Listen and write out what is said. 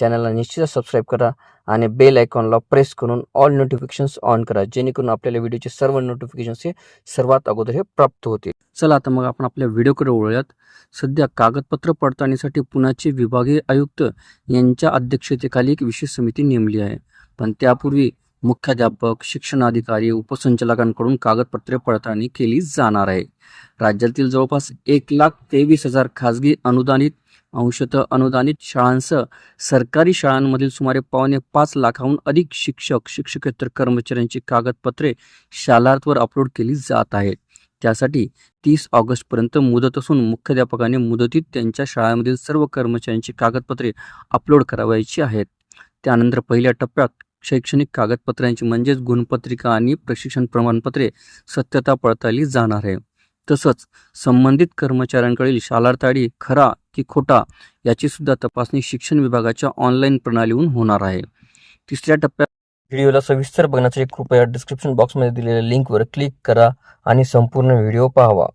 चॅनलला निश्चितच सबस्क्राईब करा आणि बेल आयकॉनला प्रेस करून ऑल नोटिफिकेशन्स ऑन करा जेणेकरून आपल्याला व्हिडिओचे सर्व नोटिफिकेशन्स हे सर्वात अगोदर हे प्राप्त होतील. चला आता मग आपण आपल्या व्हिडिओकडे वळूयात. सध्या कागदपत्र पडताळणीसाठी पुण्याचे विभागीय आयुक्त यांच्या अध्यक्षतेखाली एक विशेष समिती नेमली आहे. पण त्यापूर्वी मुख्याध्यापक शिक्षणाधिकारी उपसंचालकांकडून कागदपत्रे पडताळणी केली जाणार आहे. राज्यातील जवळपास एक लाख तेवीस हजार खाजगी अनुदानित अंशतः अनुदानित शाळांसह सरकारी शाळांमधील सुमारे पावणे पाच लाखाहून अधिक शिक्षक शिक्षकेतर कर्मचाऱ्यांची कागदपत्रे शालार्थवर अपलोड केली जात आहेत. त्यासाठी तीस ऑगस्टपर्यंत मुदत असून मुख्याध्यापकाने मुदतीत त्यांच्या शाळांमधील सर्व कर्मचाऱ्यांची कागदपत्रे अपलोड करावायची आहेत. त्यानंतर पहिल्या टप्प्यात शैक्षणिक कागदपत्रांची म्हणजेच गुणपत्रिका आणि प्रशिक्षण प्रमाणपत्रे सत्यता पडताळली जाणार आहे. तसंच संबंधित कर्मचाऱ्यांकडील शालार्थाडी खरा की खोटा याची सुद्धा तपासणी शिक्षण विभागाच्या ऑनलाईन प्रणालीहून होणार आहे. तिसऱ्या टप्प्यात व्हिडिओला सविस्तर बघण्यासाठी कृपया डिस्क्रिप्शन बॉक्समध्ये दिलेल्या लिंकवर क्लिक करा आणि संपूर्ण व्हिडिओ पाहावा.